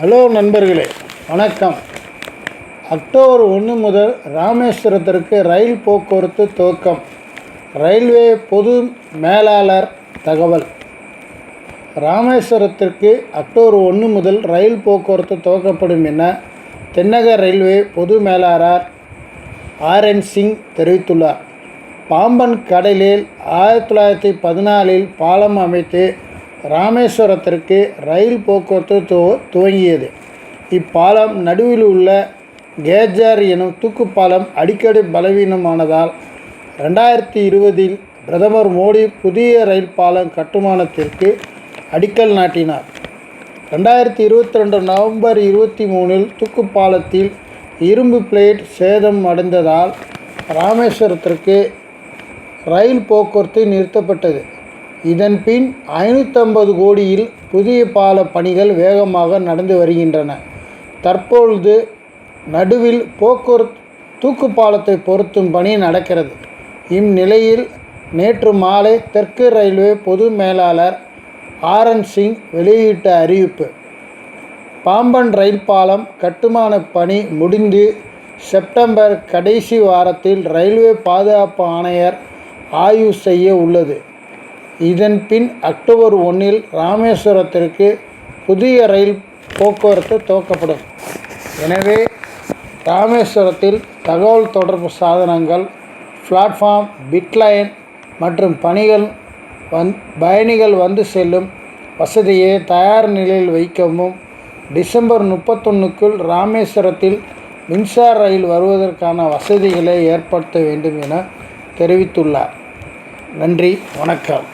Hello நண்பர்களே வணக்கம். October ஒன்று முதல் ராமேஸ்வரத்திற்கு ரயில் போக்குவரத்து துவக்கம். ரயில்வே பொது மேலாளர் தகவல். ராமேஸ்வரத்திற்கு அக்டோபர் ஒன்று முதல் ரயில் போக்குவரத்து துவக்கப்படும் என தென்னக ரயில்வே பொது மேலாளர் ஆர்என் சிங் தெரிவித்துள்ளார். பாம்பன் கடலில் ஆயிரத்தி தொள்ளாயிரத்தி பதினாலில் பாலம் அமைத்து ராமேஸ்வரத்திற்கு ரயில் போக்குவரத்து துவ துவங்கியது. இப்பாலம் நடுவில் உள்ள கேஜார் எனும் தூக்குப்பாலம் அடிக்கடி பலவீனமானதால் ரெண்டாயிரத்தி இருபதில் பிரதமர் மோடி புதிய ரயில் பாலம் கட்டுமானத்திற்கு அடிக்கல் நாட்டினார். ரெண்டாயிரத்தி இருபத்தி ரெண்டு நவம்பர் இருபத்தி மூணில் தூக்குப்பாலத்தில் இரும்பு பிளேட் சேதம் அடைந்ததால் ராமேஸ்வரத்திற்கு ரயில் போக்குவரத்து நிறுத்தப்பட்டது. இதன் பின் ஐநூற்றம்பது கோடியில் புதிய பால பணிகள் வேகமாக நடந்து வருகின்றன. தற்பொழுது நடுவில் போக்குவரத்து தூக்கு பாலத்தை பொருத்தும் பணி நடக்கிறது. இந்நிலையில் நேற்று மாலை தெற்கு ரயில்வே பொது மேலாளர் ஆரன் சிங் வெளியிட்ட அறிவிப்பு. பாம்பன் ரயில் பாலம் கட்டுமான பணி முடிந்து செப்டம்பர் கடைசி வாரத்தில் ரயில்வே பாதுகாப்பு ஆணையர் ஆய்வு செய்ய உள்ளது. இதன் பின் அக்டோபர் ஒன்றில் ராமேஸ்வரத்திற்கு புதிய ரயில் போக்குவரத்து துவக்கப்படும். எனவே ராமேஸ்வரத்தில் தகவல் தொடர்பு சாதனங்கள் பிளாட்ஃபார்ம் பிட்லைன் மற்றும் பணிகள் வந் பயணிகள் வந்து செல்லும் வசதியை தயார் நிலையில் வைக்கவும் டிசம்பர் முப்பத்தொன்றுக்குள் ராமேஸ்வரத்தில் மின்சார ரயில் வருவதற்கான வசதிகளை ஏற்படுத்த வேண்டும் என தெரிவித்துள்ளார். நன்றி வணக்கம்.